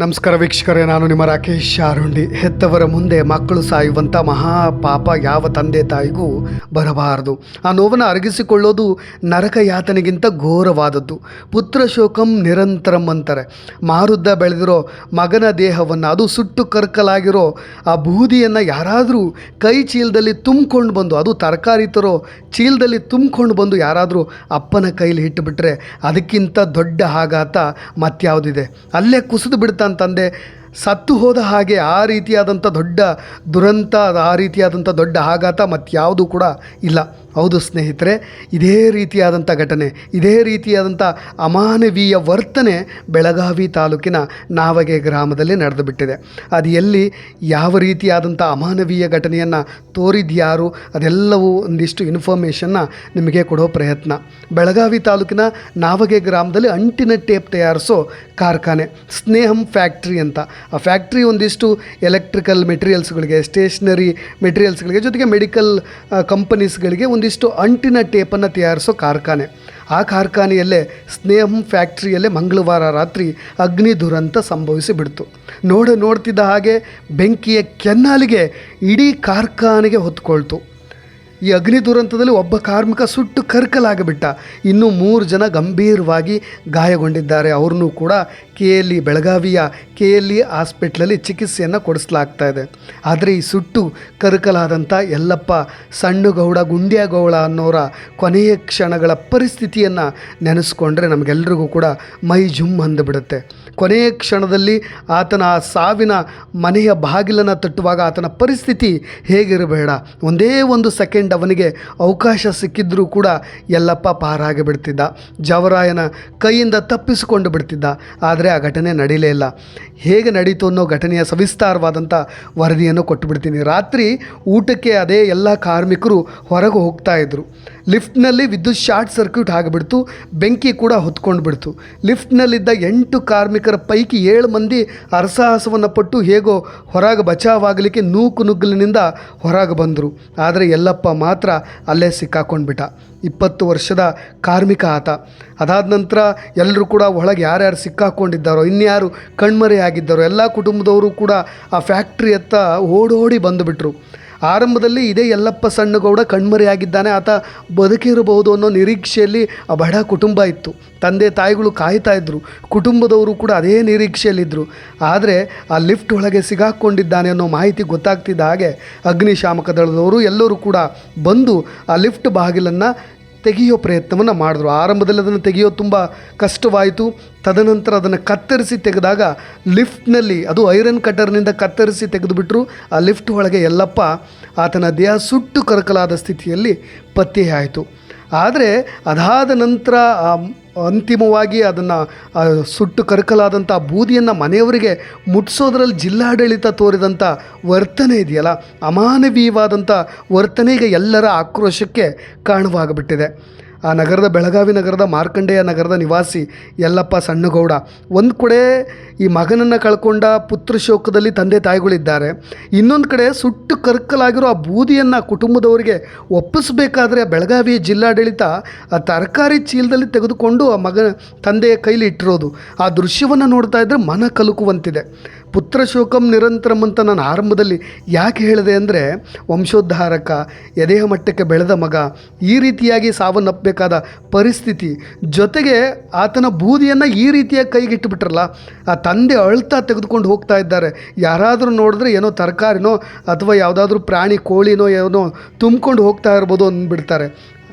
ನಮಸ್ಕಾರ ವೀಕ್ಷಕರೇ, ನಾನು ನಿಮ್ಮ ರಾಕೇಶ್ ಶಾರುಂಡಿ ಹೆತ್ತವರ ಮುಂದೆ ಮಕ್ಕಳು ಸಾಯುವಂಥ ಮಹಾ ಪಾಪ ಯಾವ ತಂದೆ ತಾಯಿಗೂ ಬರಬಾರದು. ಆ ನೋವನ್ನು ಅರಗಿಸಿಕೊಳ್ಳೋದು ನರಕ ಯಾತನೆಗಿಂತ ಘೋರವಾದದ್ದು. ಪುತ್ರ ಶೋಕಂ ನಿರಂತರಂ ಅಂತಾರೆ. ಮಾರುದ್ದ ಬೆಳೆದಿರೋ ಮಗನ ದೇಹವನ್ನು, ಅದು ಸುಟ್ಟು ಕರ್ಕಲಾಗಿರೋ ಆ ಬೂದಿಯನ್ನು ಯಾರಾದರೂ ಕೈ ಚೀಲದಲ್ಲಿ ತುಂಬಿಕೊಂಡು ಬಂದು, ಅದು ತರಕಾರಿ ತರೋ ಚೀಲದಲ್ಲಿ ತುಂಬಿಕೊಂಡು ಬಂದು ಯಾರಾದರೂ ಅಪ್ಪನ ಕೈಲಿ ಇಟ್ಟುಬಿಟ್ರೆ ಅದಕ್ಕಿಂತ ದೊಡ್ಡ ಆಘಾತ ಮತ್ಯಾವುದಿದೆ. ಅಲ್ಲೇ ಕುಸಿದು തന്റെ ಸತ್ತು ಹೋದ ಹಾಗೆ ಆ ರೀತಿಯಾದಂಥ ದೊಡ್ಡ ದುರಂತ, ಆ ರೀತಿಯಾದಂಥ ದೊಡ್ಡ ಆಘಾತ ಮತ್ಯಾವುದು ಕೂಡ ಇಲ್ಲ. ಹೌದು ಸ್ನೇಹಿತರೆ, ಇದೇ ರೀತಿಯಾದಂಥ ಘಟನೆ, ಇದೇ ರೀತಿಯಾದಂಥ ಅಮಾನವೀಯ ವರ್ತನೆ ಬೆಳಗಾವಿ ತಾಲೂಕಿನ ನಾವಗೆ ಗ್ರಾಮದಲ್ಲಿ ನಡೆದು ಬಿಟ್ಟಿದೆ ಅದು ಎಲ್ಲಿ ಯಾವ ರೀತಿಯಾದಂಥ ಅಮಾನವೀಯ ಘಟನೆಯನ್ನು ತೋರಿದ್ಯಾರು ಅದೆಲ್ಲವೂ ಒಂದಿಷ್ಟು ಇನ್ಫಾರ್ಮೇಷನ್ನ ನಿಮಗೆ ಕೊಡೋ ಪ್ರಯತ್ನ. ಬೆಳಗಾವಿ ತಾಲೂಕಿನ ನಾವಗೆ ಗ್ರಾಮದಲ್ಲಿ ಅಂಟಿನ ಟೇಪ್ ತಯಾರಿಸೋ ಕಾರ್ಖಾನೆ, ಸ್ನೇಹಂ ಫ್ಯಾಕ್ಟ್ರಿ ಅಂತ. ಆ ಫ್ಯಾಕ್ಟ್ರಿ ಒಂದಿಷ್ಟು ಎಲೆಕ್ಟ್ರಿಕಲ್ ಮೆಟೀರಿಯಲ್ಸ್ಗಳಿಗೆ ಸ್ಟೇಷ್ನರಿ ಮೆಟೀರಿಯಲ್ಸ್ಗಳಿಗೆ ಜೊತೆಗೆ ಮೆಡಿಕಲ್ ಕಂಪನೀಸ್ಗಳಿಗೆ ಒಂದಿಷ್ಟು ಅಂಟಿನ ಟೇಪನ್ನು ತಯಾರಿಸೋ ಕಾರ್ಖಾನೆ. ಆ ಕಾರ್ಖಾನೆಯಲ್ಲೇ ಸ್ನೇಹಂ ಫ್ಯಾಕ್ಟ್ರಿಯಲ್ಲೇ ಮಂಗಳವಾರ ರಾತ್ರಿ ಅಗ್ನಿ ದುರಂತ ಸಂಭವಿಸಿ ಬಿಡ್ತು. ನೋಡ ನೋಡ್ತಿದ್ದ ಹಾಗೆ ಬೆಂಕಿಯ ಕೆನ್ನಾಲಿಗೆ ಇಡೀ ಕಾರ್ಖಾನೆಗೆ ಹೊತ್ಕೊಳ್ತು. ಈ ಅಗ್ನಿ ದುರಂತದಲ್ಲಿ ಒಬ್ಬ ಕಾರ್ಮಿಕ ಸುಟ್ಟು ಕರ್ಕಲಾಗಿಬಿಟ್ಟ. ಇನ್ನು ಮೂರು ಜನ ಗಂಭೀರವಾಗಿ ಗಾಯಗೊಂಡಿದ್ದಾರೆ. ಅವ್ರನ್ನೂ ಕೂಡ ಕೆ ಎಲ್ ಇ ಬೆಳಗಾವಿಯ ಕೆ ಎಲ್ ಇ ಹಾಸ್ಪಿಟ್ಲಲ್ಲಿ ಚಿಕಿತ್ಸೆಯನ್ನು ಕೊಡಿಸಲಾಗ್ತಾ ಇದೆ. ಆದರೆ ಈ ಸುಟ್ಟು ಕರ್ಕಲಾದಂಥ ಯಲ್ಲಪ್ಪ, ಸಣ್ಣಗೌಡ, ಗುಂಡ್ಯಾಗೌಡ ಅನ್ನೋರ ಕೊನೆಯ ಕ್ಷಣಗಳ ಪರಿಸ್ಥಿತಿಯನ್ನು ನೆನೆಸ್ಕೊಂಡ್ರೆ ನಮಗೆಲ್ಲರಿಗೂ ಕೂಡ ಮೈ ಜುಮ್ ಅಂದುಬಿಡುತ್ತೆ. ಕೊನೆಯ ಕ್ಷಣದಲ್ಲಿ ಆತನ ಸಾವಿನ ಮನೆಯ ಬಾಗಿಲನ್ನು ತಟ್ಟುವಾಗ ಆತನ ಪರಿಸ್ಥಿತಿ ಹೇಗಿರಬೇಡ. ಒಂದೇ ಒಂದು ಸೆಕೆಂಡ್ ಅವನಿಗೆ ಅವಕಾಶ ಸಿಕ್ಕಿದ್ರೂ ಕೂಡ ಯಲ್ಲಪ್ಪ ಪಾರಾಗಿ ಬಿಡ್ತಿದ್ದ ಜವರಾಯನ ಕೈಯಿಂದ ತಪ್ಪಿಸಿಕೊಂಡು ಬಿಡ್ತಿದ್ದ. ಆದರೆ ಆ ಘಟನೆ ನಡೀಲೇ ಇಲ್ಲ. ಹೇಗೆ ನಡೀತು ಅನ್ನೋ ಘಟನೆಯ ಸವಿಸ್ತಾರವಾದಂಥ ವರದಿಯನ್ನು ಕೊಟ್ಟುಬಿಡ್ತೀನಿ ರಾತ್ರಿ ಊಟಕ್ಕೆ ಅದೇ ಎಲ್ಲ ಕಾರ್ಮಿಕರು ಹೊರಗೆ ಹೋಗ್ತಾ ಇದ್ರು. ಲಿಫ್ಟ್ನಲ್ಲಿ ವಿದ್ಯುತ್ ಶಾರ್ಟ್ ಸರ್ಕ್ಯೂಟ್ ಆಗಿಬಿಡ್ತು, ಬೆಂಕಿ ಕೂಡ ಹೊತ್ಕೊಂಡು ಬಿಡ್ತು. ಲಿಫ್ಟ್ನಲ್ಲಿದ್ದ ಎಂಟು ಕಾರ್ಮಿಕರ ಪೈಕಿ ಏಳು ಮಂದಿ ಅರಸಾಹಸವನ್ನು ಪಟ್ಟು ಹೇಗೋ ಹೊರಗೆ ಬಚಾವಾಗಲಿಕ್ಕೆ ನೂಕು ನುಗ್ಗಲಿನಿಂದ ಹೊರಗೆ ಬಂದರು. ಆದರೆ ಯಲ್ಲಪ್ಪ ಮಾತ್ರ ಅಲ್ಲೇ ಸಿಕ್ಕಾಕೊಂಡ್ಬಿಟ್ಟ. ಇಪ್ಪತ್ತು ವರ್ಷದ ಕಾರ್ಮಿಕ ಆತ. ಅದಾದ ನಂತರ ಎಲ್ಲರೂ ಕೂಡ ಒಳಗೆ ಯಾರ್ಯಾರು ಸಿಕ್ಕಾಕೊಂಡಿದ್ದಾರೋ, ಇನ್ಯಾರು ಕಣ್ಮರೆಯಾಗಿದ್ದಾರೋ, ಎಲ್ಲ ಕುಟುಂಬದವರು ಕೂಡ ಆ ಫ್ಯಾಕ್ಟ್ರಿಯತ್ತ ಓಡೋಡಿ ಬಂದುಬಿಟ್ರು. ಆರಂಭದಲ್ಲಿ ಇದೇ ಯಲ್ಲಪ್ಪ ಸಣ್ಣಗೌಡ ಕಣ್ಮರೆಯಾಗಿದ್ದಾನೆ. ಆತ ಬದುಕಿರಬಹುದು ಅನ್ನೋ ನಿರೀಕ್ಷೆಯಲ್ಲಿ ಆ ಬಡ ಕುಟುಂಬ ಇತ್ತು. ತಂದೆ ತಾಯಿಗಳು ಕಾಯ್ತಾ ಇದ್ದರು ಕುಟುಂಬದವರು ಕೂಡ ಅದೇ ನಿರೀಕ್ಷೆಯಲ್ಲಿದ್ದರು ಆದರೆ ಆ ಲಿಫ್ಟ್ ಒಳಗೆ ಸಿಗಾಕ್ಕೊಂಡಿದ್ದಾನೆ ಅನ್ನೋ ಮಾಹಿತಿ ಗೊತ್ತಾಗ್ತಿದ್ದ ಹಾಗೆ ಅಗ್ನಿಶಾಮಕ ದಳದವರು ಎಲ್ಲರೂ ಕೂಡ ಬಂದು ಆ ಲಿಫ್ಟ್ ಬಾಗಿಲನ್ನು ತೆಗೆಯೋ ಪ್ರಯತ್ನವನ್ನು ಮಾಡಿದ್ರು. ಆರಂಭದಲ್ಲಿ ಅದನ್ನು ತೆಗೆಯೋದು ತುಂಬ ಕಷ್ಟವಾಯಿತು. ತದನಂತರ ಅದನ್ನು ಕತ್ತರಿಸಿ ತೆಗೆದಾಗ ಲಿಫ್ಟ್ನಲ್ಲಿ, ಅದು ಐರನ್ ಕಟರ್ನಿಂದ ಕತ್ತರಿಸಿ ತೆಗೆದುಬಿಟ್ರು. ಆ ಲಿಫ್ಟ್ ಒಳಗೆ ಎಲ್ಲಪ್ಪ ಆತನ ದೇಹ ಸುಟ್ಟು ಕರಕಲಾದ ಸ್ಥಿತಿಯಲ್ಲಿ ಪತ್ತೆಯಾಯಿತು ಆದರೆ ಅದಾದ ನಂತರ ಆ ಅಂತಿಮವಾಗಿ ಅದನ್ನು ಸುಟ್ಟು ಕರಕಲಾದಂಥ ಬೂದಿಯನ್ನು ಮನೆಯವರಿಗೆ ಮುಟ್ಟಿಸೋದ್ರಲ್ಲಿ ಜಿಲ್ಲಾಡಳಿತ ತೋರಿದಂಥ ವರ್ತನೆ ಇದೆಯಲ್ಲ ಅಮಾನವೀಯವಾದಂಥ ವರ್ತನೆಗೆ ಎಲ್ಲರ ಆಕ್ರೋಶಕ್ಕೆ ಕಾರಣವಾಗಿಬಿಟ್ಟಿದೆ. ಆ ನಗರದ ಬೆಳಗಾವಿ ನಗರದ ಮಾರ್ಕಂಡೇಯ ನಗರದ ನಿವಾಸಿ ಯಲ್ಲಪ್ಪ ಸಣ್ಣಗೌಡ. ಒಂದು ಕಡೆ ಈ ಮಗನನ್ನು ಕಳ್ಕೊಂಡ ಪುತ್ರ ಶೋಕದಲ್ಲಿ ತಂದೆ ತಾಯಿಗಳಿದ್ದಾರೆ. ಇನ್ನೊಂದು ಕಡೆ ಸುಟ್ಟು ಕರ್ಕಲಾಗಿರೋ ಆ ಬೂದಿಯನ್ನು ಕುಟುಂಬದವರಿಗೆ ಒಪ್ಪಿಸಬೇಕಾದ್ರೆ ಬೆಳಗಾವಿ ಜಿಲ್ಲಾಡಳಿತ ಆ ತರಕಾರಿ ಚೀಲದಲ್ಲಿ ತೆಗೆದುಕೊಂಡು ಆ ಮಗ ತಂದೆಯ ಕೈಲಿ ಇಟ್ಟಿರೋದು. ಆ ದೃಶ್ಯವನ್ನು ನೋಡ್ತಾ ಇದ್ದರೆ ಮನ ಕಲುಕುವಂತಿದೆ. ಪುತ್ರ ಶೋಕಂ ನಿರಂತರಂ ಅಂತ ನಾನು ಆರಂಭದಲ್ಲಿ ಯಾಕೆ ಹೇಳಿದೆ ಅಂದರೆ ವಂಶೋದ್ಧಾರಕ, ಎದೆಯ ಮಟ್ಟಕ್ಕೆ ಬೆಳೆದ ಮಗ, ಈ ರೀತಿಯಾಗಿ ಸಾವನ್ನಪ್ಪಬೇಕಾದ ಪರಿಸ್ಥಿತಿ. ಜೊತೆಗೆ ಆತನ ಬೂದಿಯನ್ನು ಈ ರೀತಿಯಾಗಿ ಕೈಗಿಟ್ಟುಬಿಟ್ರಲ್ಲ, ಆ ತಂದೆ ಅಳ್ತಾ ತೆಗೆದುಕೊಂಡು ಹೋಗ್ತಾ ಇದ್ದಾರೆ. ಯಾರಾದರೂ ನೋಡಿದ್ರೆ ಏನೋ ತರಕಾರಿನೋ ಅಥವಾ ಯಾವುದಾದ್ರೂ ಪ್ರಾಣಿ ಕೋಳಿನೋ ಏನೋ ತುಂಬ್ಕೊಂಡು ಹೋಗ್ತಾ ಇರ್ಬೋದು ಅಂದ್ಬಿಡ್ತಾರೆ.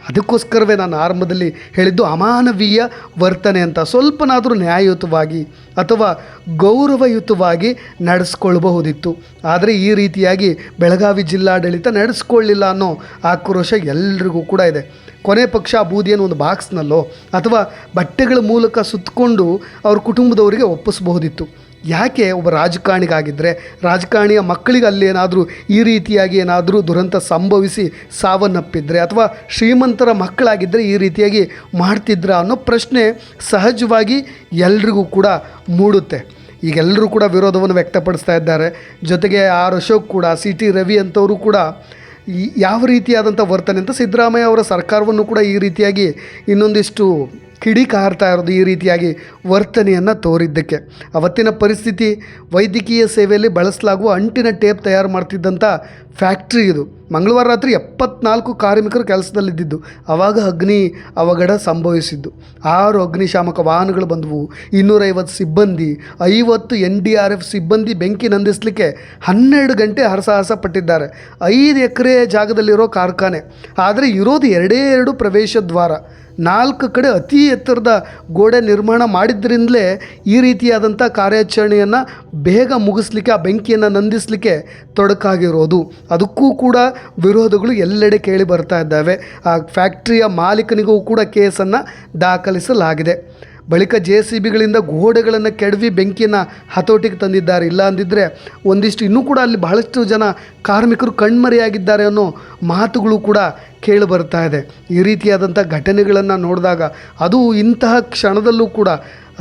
ಅದಕ್ಕೋಸ್ಕರವೇ ನಾನು ಆರಂಭದಲ್ಲಿ ಹೇಳಿದ್ದು ಅಮಾನವೀಯ ವರ್ತನೆ ಅಂತ. ಸ್ವಲ್ಪನಾದರೂ ನ್ಯಾಯಯುತವಾಗಿ ಅಥವಾ ಗೌರವಯುತವಾಗಿ ನಡೆಸ್ಕೊಳ್ಬಹುದಿತ್ತು. ಆದರೆ ಈ ರೀತಿಯಾಗಿ ಬೆಳಗಾವಿ ಜಿಲ್ಲಾಡಳಿತ ನಡೆಸ್ಕೊಳ್ಳಿಲ್ಲ ಅನ್ನೋ ಆಕ್ರೋಶ ಎಲ್ರಿಗೂ ಕೂಡ ಇದೆ. ಕೊನೆ ಪಕ್ಷ ಬೂದಿಯನ್ನು ಒಂದು ಬಾಕ್ಸ್ನಲ್ಲೋ ಅಥವಾ ಬಟ್ಟೆಗಳ ಮೂಲಕ ಸುತ್ತಕೊಂಡು ಅವ್ರ ಕುಟುಂಬದವರಿಗೆ ಒಪ್ಪಿಸಬಹುದಿತ್ತು. ಯಾಕೆ ಒಬ್ಬ ರಾಜಕಾರಣಿಗಾಗಿದ್ದರೆ ರಾಜಕಾರಣಿಯ ಮಕ್ಕಳಿಗೆ ಅಲ್ಲೇನಾದರೂ ಈ ರೀತಿಯಾಗಿ ಏನಾದರೂ ದುರಂತ ಸಂಭವಿಸಿ ಸಾವನ್ನಪ್ಪಿದ್ರೆ ಅಥವಾ ಶ್ರೀಮಂತರ ಮಕ್ಕಳಾಗಿದ್ದರೆ ಈ ರೀತಿಯಾಗಿ ಮಾಡ್ತಿದ್ರ ಅನ್ನೋ ಪ್ರಶ್ನೆ ಸಹಜವಾಗಿ ಎಲ್ರಿಗೂ ಕೂಡ ಮೂಡುತ್ತೆ. ಈಗೆಲ್ಲರೂ ಕೂಡ ವಿರೋಧವನ್ನು ವ್ಯಕ್ತಪಡಿಸ್ತಾ ಇದ್ದಾರೆ. ಜೊತೆಗೆ ಆರ್ ಅಶೋಕ್ ಕೂಡ ಸಿ ಟಿ ರವಿ ಅಂಥವರು ಕೂಡ ಯಾವ ರೀತಿಯಾದಂಥ ವರ್ತನೆ ಅಂತ ಸಿದ್ದರಾಮಯ್ಯ ಅವರ ಸರ್ಕಾರವನ್ನು ಕೂಡ ಈ ರೀತಿಯಾಗಿ ಇನ್ನೊಂದಿಷ್ಟು ಕಿಡಿ ಕಾರ್ತಾ ಇರೋದು ಈ ರೀತಿಯಾಗಿ ವರ್ತನೆಯನ್ನು ತೋರಿದ್ದಕ್ಕೆ. ಅವತ್ತಿನ ಪರಿಸ್ಥಿತಿ, ವೈದ್ಯಕೀಯ ಸೇವೆಯಲ್ಲಿ ಬಳಸಲಾಗುವ ಅಂಟಿನ ಟೇಪ್ ತಯಾರು ಮಾಡ್ತಿದ್ದಂಥ ಫ್ಯಾಕ್ಟ್ರಿ ಇದು. ಮಂಗಳವಾರ ರಾತ್ರಿ ಎಪ್ಪತ್ನಾಲ್ಕು ಕಾರ್ಮಿಕರು ಕೆಲಸದಲ್ಲಿದ್ದಿದ್ದು ಆವಾಗ ಅಗ್ನಿ ಅವಘಡ ಸಂಭವಿಸಿದ್ದು. ಆರು ಅಗ್ನಿಶಾಮಕ ವಾಹನಗಳು ಬಂದವು. ಇನ್ನೂರೈವತ್ತು ಸಿಬ್ಬಂದಿ, ಐವತ್ತು ಎನ್ ಡಿ ಆರ್ ಎಫ್ ಸಿಬ್ಬಂದಿ ಬೆಂಕಿ ನಂದಿಸಲಿಕ್ಕೆ ಹನ್ನೆರಡು ಗಂಟೆ ಹರಸಾಹಸ ಪಟ್ಟಿದ್ದಾರೆ. ಐದು ಎಕರೆ ಜಾಗದಲ್ಲಿರೋ ಕಾರ್ಖಾನೆ. ಆದರೆ ಇರೋದು ಎರಡೇ ಎರಡು ಪ್ರವೇಶ ದ್ವಾರ. ನಾಲ್ಕು ಕಡೆ ಅತಿ ಎತ್ತರದ ಗೋಡೆ ನಿರ್ಮಾಣ ಮಾಡಿದ್ರಿಂದಲೇ ಈ ರೀತಿಯಾದಂಥ ಕಾರ್ಯಾಚರಣೆಯನ್ನು ಬೇಗ ಮುಗಿಸ್ಲಿಕ್ಕೆ, ಆ ಬೆಂಕಿಯನ್ನು ನಂದಿಸಲಿಕ್ಕೆ ತೊಡಕಾಗಿರೋದು. ಅದಕ್ಕೂ ಕೂಡ ವಿರೋಧಗಳು ಎಲ್ಲೆಡೆ ಕೇಳಿ ಬರ್ತಾ ಇದ್ದಾವೆ. ಆ ಫ್ಯಾಕ್ಟ್ರಿಯ ಮಾಲೀಕನಿಗೂ ಕೂಡ ಕೇಸನ್ನು ದಾಖಲಿಸಲಾಗಿದೆ. ಬಳಿಕ ಜೆ ಸಿ ಬಿಗಳಿಂದ ಗೋಡೆಗಳನ್ನು ಕೆಡವಿ ಬೆಂಕಿಯನ್ನು ಹತೋಟಿಗೆ ತಂದಿದ್ದಾರೆ. ಇಲ್ಲ ಅಂದಿದ್ದರೆ ಒಂದಿಷ್ಟು ಇನ್ನೂ ಕೂಡ ಅಲ್ಲಿ ಬಹಳಷ್ಟು ಜನ ಕಾರ್ಮಿಕರು ಕಣ್ಮರೆಯಾಗಿದ್ದಾರೆ ಅನ್ನೋ ಮಾತುಗಳು ಕೂಡ ಕೇಳಿ ಬರ್ತಾ ಇದೆ. ಈ ರೀತಿಯಾದಂಥ ಘಟನೆಗಳನ್ನು ನೋಡಿದಾಗ ಅದು ಇಂತಹ ಕ್ಷಣದಲ್ಲೂ ಕೂಡ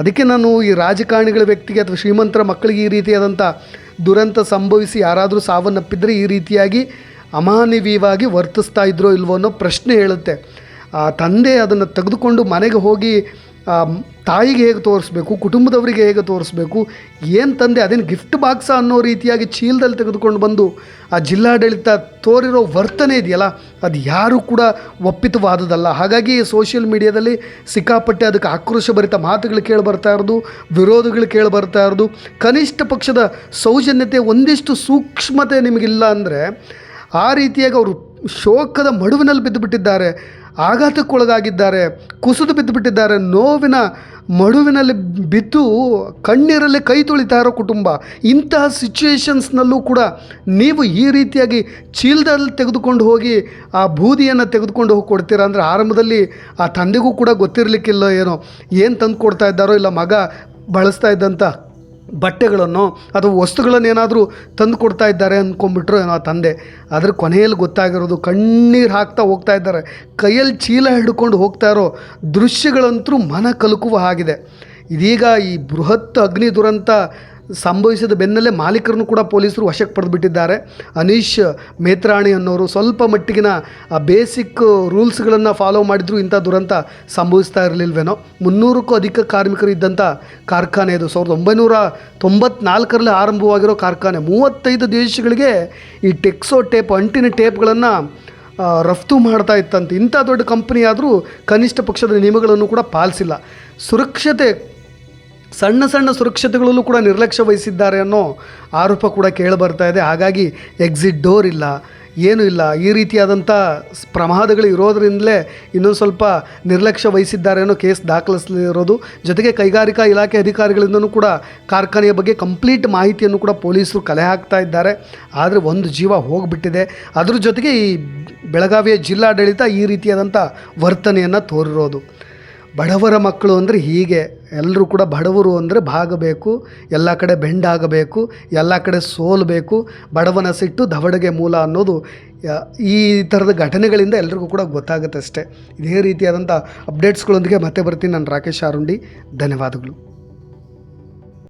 ಅದಕ್ಕೆ ನಾನು ಈ ರಾಜಕಾರಣಿಗಳ ವ್ಯಕ್ತಿಗೆ ಅಥವಾ ಶ್ರೀಮಂತರ ಮಕ್ಕಳಿಗೆ ಈ ರೀತಿಯಾದಂಥ ದುರಂತ ಸಂಭವಿಸಿ ಯಾರಾದರೂ ಸಾವನ್ನಪ್ಪಿದ್ರೆ ಈ ರೀತಿಯಾಗಿ ಅಮಾನವೀಯವಾಗಿ ವರ್ತಿಸ್ತಾ ಇದ್ರೋ ಇಲ್ವೋ ಅನ್ನೋ ಪ್ರಶ್ನೆ ಹೇಳುತ್ತೆ. ಆ ತಂದೆ ಅದನ್ನು ತೆಗೆದುಕೊಂಡು ಮನೆಗೆ ಹೋಗಿ ತಾಯಿಗೆ ಹೇಗೆ ತೋರಿಸ್ಬೇಕು, ಕುಟುಂಬದವರಿಗೆ ಹೇಗೆ ತೋರಿಸ್ಬೇಕು, ಏನು ತಂದೆ ಅದೇನು ಗಿಫ್ಟ್ ಬಾಕ್ಸ ಅನ್ನೋ ರೀತಿಯಾಗಿ ಚೀಲದಲ್ಲಿ ತೆಗೆದುಕೊಂಡು ಬಂದು ಆ ಜಿಲ್ಲಾಡಳಿತ ತೋರಿರೋ ವರ್ತನೆ ಇದೆಯಲ್ಲ, ಅದು ಯಾರೂ ಕೂಡ ಒಪ್ಪಿತವಾದದಲ್ಲ ಹಾಗಾಗಿ ಸೋಷಿಯಲ್ ಮೀಡಿಯಾದಲ್ಲಿ ಸಿಕ್ಕಾಪಟ್ಟೆ ಅದಕ್ಕೆ ಆಕ್ರೋಶಭರಿತ ಮಾತುಗಳು ಕೇಳಿ ಬರ್ತಾ ಇರೋದು, ವಿರೋಧಗಳು ಕೇಳಿ ಬರ್ತಾ ಇರೋದು. ಕನಿಷ್ಠ ಪಕ್ಷದ ಸೌಜನ್ಯತೆ ಒಂದಿಷ್ಟು ಸೂಕ್ಷ್ಮತೆ ನಿಮಗಿಲ್ಲ ಅಂದರೆ ಆ ರೀತಿಯಾಗಿ ಅವರು ಶೋಕದ ಮಡುವಿನಲ್ಲಿ ಬಿದ್ದುಬಿಟ್ಟಿದ್ದಾರೆ, ಆಘಾತಕ್ಕೊಳಗಾಗಿದ್ದಾರೆ, ಕುಸಿದು ಬಿದ್ದುಬಿಟ್ಟಿದ್ದಾರೆ. ನೋವಿನ ಮಡುವಿನಲ್ಲಿ ಬಿದ್ದು ಕಣ್ಣೀರಲ್ಲಿ ಕೈ ತೊಳಿತಾ ಇರೋ ಕುಟುಂಬ. ಇಂತಹ ಸಿಚುವೇಶನ್ಸ್ನಲ್ಲೂ ಕೂಡ ನೀವು ಈ ರೀತಿಯಾಗಿ ಚೀಲದಲ್ಲಿ ತೆಗೆದುಕೊಂಡು ಹೋಗಿ ಆ ಬೂದಿಯನ್ನು ತೆಗೆದುಕೊಂಡು ಹೋಗಿ ಕೊಡ್ತೀರಾ ಅಂದರೆ ಆರಂಭದಲ್ಲಿ ಆ ತಂದೆಗೂ ಕೂಡ ಗೊತ್ತಿರಲಿಕ್ಕಿಲ್ಲ ಏನೋ. ಏನು ತಂದು ಕೊಡ್ತಾ ಇದ್ದಾರೋ ಇಲ್ಲ ಮಗ ಬಳಸ್ತಾ ಇದ್ದಂಥ ಬಟ್ಟೆಗಳನ್ನು ಅಥವಾ ವಸ್ತುಗಳನ್ನು ಏನಾದರೂ ತಂದು ಕೊಡ್ತಾ ಇದ್ದಾರೆ ಅಂದ್ಕೊಂಬಿಟ್ರು ಏನೋ ತಂದೆ. ಅದ್ರ ಕೊನೆಯಲ್ಲಿ ಗೊತ್ತಾಗಿರೋದು ಕಣ್ಣೀರು ಹಾಕ್ತಾ ಹೋಗ್ತಾ ಇದ್ದಾರೆ. ಕೈಯಲ್ಲಿ ಚೀಲ ಹಿಡ್ಕೊಂಡು ಹೋಗ್ತಾ ಇರೋ ದೃಶ್ಯಗಳಂತೂ ಮನ ಕಲುಕುವ ಹಾಗಿದೆ. ಇದೀಗ ಈ ಬೃಹತ್ ಅಗ್ನಿ ದುರಂತ ಸಂಭವಿಸಿದ ಬೆನ್ನಲ್ಲೇ ಮಾಲೀಕರನ್ನು ಕೂಡ ಪೊಲೀಸರು ವಶಕ್ಕೆ ಪಡೆದುಬಿಟ್ಟಿದ್ದಾರೆ. ಅನೀಶ್ ಮೇತ್ರಾಣಿ ಅನ್ನೋರು ಸ್ವಲ್ಪ ಮಟ್ಟಿಗಿನ, ಆ, ಬೇಸಿಕ್ ರೂಲ್ಸ್ಗಳನ್ನು ಫಾಲೋ ಮಾಡಿದ್ರು ಇಂಥ ದುರಂತ ಸಂಭವಿಸ್ತಾ ಇರಲಿಲ್ವೇನೋ. ಮುನ್ನೂರಕ್ಕೂ ಅಧಿಕ ಕಾರ್ಮಿಕರು ಇದ್ದಂಥ ಕಾರ್ಖಾನೆ ಇದು. ಸಾವಿರದ ಒಂಬೈನೂರ ತೊಂಬತ್ನಾಲ್ಕರಲ್ಲಿ ಆರಂಭವಾಗಿರೋ ಕಾರ್ಖಾನೆ. ಮೂವತ್ತೈದು ದೇಶಗಳಿಗೆ ಈ ಟೆಕ್ಸೋ ಟೇಪ್, ಅಂಟಿನ ಟೇಪ್ಗಳನ್ನು ರಫ್ತು ಮಾಡ್ತಾ ಇತ್ತಂತೆ. ಇಂಥ ದೊಡ್ಡ ಕಂಪನಿ ಆದರೂ ಕನಿಷ್ಠ ಪಕ್ಷದ ನಿಯಮಗಳನ್ನು ಕೂಡ ಪಾಲಿಸಿಲ್ಲ. ಸುರಕ್ಷತೆ ಸಣ್ಣ ಸಣ್ಣ ಸುರಕ್ಷತೆಗಳಲ್ಲೂ ಕೂಡ ನಿರ್ಲಕ್ಷ್ಯ ವಹಿಸಿದ್ದಾರೆ ಅನ್ನೋ ಆರೋಪ ಕೂಡ ಕೇಳಿಬರ್ತಾ ಇದೆ. ಹಾಗಾಗಿ ಎಕ್ಸಿಟ್ ಡೋರ್ ಇಲ್ಲ, ಏನೂ ಇಲ್ಲ. ಈ ರೀತಿಯಾದಂಥ ಪ್ರಮಾದಗಳು ಇರೋದ್ರಿಂದಲೇ ಇನ್ನೊಂದು ಸ್ವಲ್ಪ ನಿರ್ಲಕ್ಷ್ಯ ವಹಿಸಿದ್ದಾರೆ ಅನ್ನೋ ಕೇಸ್ ದಾಖಲಿಸಲಿರೋದು. ಜೊತೆಗೆ ಕೈಗಾರಿಕಾ ಇಲಾಖೆ ಅಧಿಕಾರಿಗಳಿಂದನೂ ಕೂಡ ಕಾರ್ಖಾನೆಯ ಬಗ್ಗೆ ಕಂಪ್ಲೀಟ್ ಮಾಹಿತಿಯನ್ನು ಕೂಡ ಪೊಲೀಸರು ಕಲೆ ಹಾಕ್ತಾ ಇದ್ದಾರೆ. ಆದರೆ ಒಂದು ಜೀವ ಹೋಗಿಬಿಟ್ಟಿದೆ. ಅದ್ರ ಜೊತೆಗೆ ಈ ಬೆಳಗಾವಿಯ ಜಿಲ್ಲಾಡಳಿತ ಈ ರೀತಿಯಾದಂಥ ವರ್ತನೆಯನ್ನು ತೋರಿರೋದು. ಬಡವರ ಮಕ್ಕಳು ಅಂದರೆ ಹೀಗೆ. ಎಲ್ಲರೂ ಕೂಡ ಬಡವರು ಅಂದರೆ ಬಾಗಬೇಕು ಎಲ್ಲ ಕಡೆ ಬೆಂಡಾಗಬೇಕು ಎಲ್ಲ ಕಡೆ ಸೋಲಬೇಕು ಬಡವನ ಸಿಟ್ಟು ದವಡಗೆ ಮೂಲ ಅನ್ನೋದು ಈ ಥರದ ಘಟನೆಗಳಿಂದ ಎಲ್ರಿಗೂ ಕೂಡ ಗೊತ್ತಾಗುತ್ತೆ ಅಷ್ಟೇ. ಇದೇ ರೀತಿಯಾದಂಥ ಅಪ್ಡೇಟ್ಸ್ಗಳೊಂದಿಗೆ ಮತ್ತೆ ಬರ್ತೀನಿ ನಾನು ರಾಕೇಶ್ ಆರುಂಡಿ ಧನ್ಯವಾದಗಳು.